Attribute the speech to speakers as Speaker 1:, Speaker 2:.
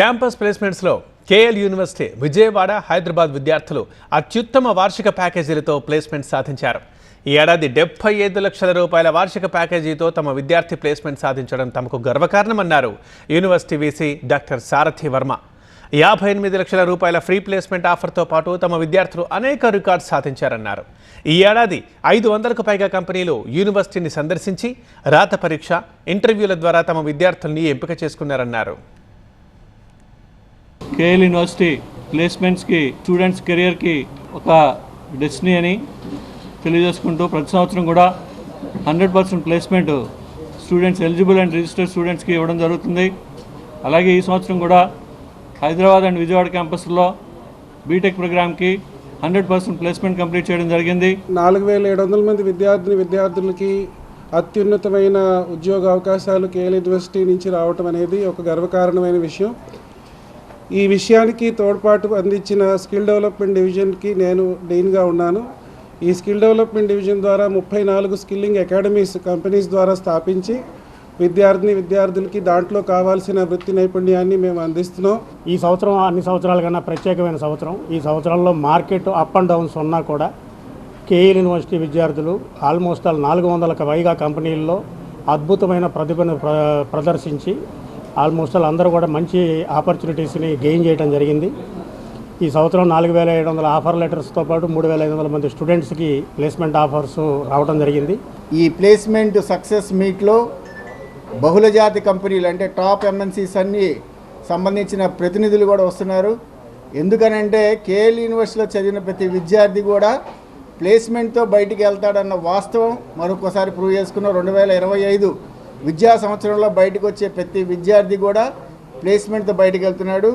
Speaker 1: Campus ప్లేస్మెంట్స్లో KL university Vijayawada Hyderabad విద్యార్థులు అత్యుత్తమ వార్షిక ప్యాకేజీలతో ప్లేస్మెంట్ సాధించారు. ఈ ఏడాది డెబ్బై ఐదు లక్షల రూపాయల వార్షిక ప్యాకేజీతో తమ విద్యార్థి ప్లేస్మెంట్ సాధించడం తమకు గర్వకారణమన్నారు university VC doctor Sarathi Varma. యాభై ఎనిమిది లక్షల రూపాయల ఫ్రీ ప్లేస్మెంట్ ఆఫర్తో పాటు తమ విద్యార్థులు అనేక రికార్డ్స్ సాధించారన్నారు. ఈ ఏడాది ఐదు వందలకు పైగా కంపెనీలు యూనివర్సిటీని సందర్శించి రాత పరీక్ష ఇంటర్వ్యూల ద్వారా తమ విద్యార్థుల్ని ఎంపిక చేసుకున్నారన్నారు.
Speaker 2: కేఎల్ యూనివర్సిటీ ప్లేస్మెంట్స్కి స్టూడెంట్స్ కెరియర్కి ఒక డెస్టినీ అని తెలియజేసుకుంటూ ప్రతి సంవత్సరం కూడా hundred percent placement students eligible and registered స్టూడెంట్స్కి ఇవ్వడం జరుగుతుంది. అలాగే ఈ సంవత్సరం కూడా హైదరాబాద్ అండ్ విజయవాడ క్యాంపస్లో బీటెక్ ప్రోగ్రామ్కి హండ్రెడ్ పర్సెంట్ ప్లేస్మెంట్ కంప్లీట్ చేయడం జరిగింది.
Speaker 3: నాలుగు వేల ఏడు వందల మంది విద్యార్థిని విద్యార్థులకి అత్యున్నతమైన ఉద్యోగ అవకాశాలు కేఎల్ యూనివర్సిటీ నుంచి రావటం అనేది ఒక గర్వకారణమైన విషయం. ఈ విషయానికి తోడ్పాటు అందించిన స్కిల్ డెవలప్మెంట్ డివిజన్కి నేను డీన్గా ఉన్నాను. ఈ స్కిల్ డెవలప్మెంట్ డివిజన్ ద్వారా ముప్పై నాలుగు స్కిల్లింగ్ అకాడమీస్ కంపెనీస్ ద్వారా స్థాపించి విద్యార్థిని విద్యార్థులకి దాంట్లో కావాల్సిన వృత్తి నైపుణ్యాన్ని మేము అందిస్తున్నాం.
Speaker 4: ఈ సంవత్సరం అన్ని సంవత్సరాల కన్నా ప్రత్యేకమైన సంవత్సరం. ఈ సంవత్సరంలో మార్కెట్ అప్ అండ్ డౌన్స్ ఉన్నా కూడా కేఎల్ యూనివర్సిటీ విద్యార్థులు ఆల్మోస్ట్ ఆల్ నాలుగు వందలకు పైగా కంపెనీల్లో అద్భుతమైన ప్రతిభను ప్ర ప్రదర్శించి ఆల్మోస్ట్ ఆల్ అందరూ కూడా మంచి ఆపర్చునిటీస్ని గెయిన్ చేయడం జరిగింది. ఈ సంవత్సరం నాలుగు వేల ఏడు వందల ఆఫర్ లెటర్స్తో పాటు మూడు వేల ఐదు వందల మంది స్టూడెంట్స్కి ప్లేస్మెంట్ ఆఫర్స్ రావడం జరిగింది.
Speaker 5: ఈ ప్లేస్మెంట్ సక్సెస్ మీట్లో బహుళజాతి కంపెనీలు అంటే టాప్ ఎంఎన్సీస్ అన్ని సంబంధించిన ప్రతినిధులు కూడా వస్తున్నారు. ఎందుకనంటే కేఎల్ యూనివర్సిటీలో చదివిన ప్రతి విద్యార్థి కూడా ప్లేస్మెంట్తో బయటికి వెళ్తాడన్న వాస్తవం మరొకసారి ప్రూవ్ చేసుకున్న. రెండు వేల ఇరవై ఐదు విద్యా సంవత్సరంలో బయటకు వచ్చే ప్రతి విద్యార్థి కూడా ప్లేస్మెంట్తో బయటకు వెళ్తున్నాడు.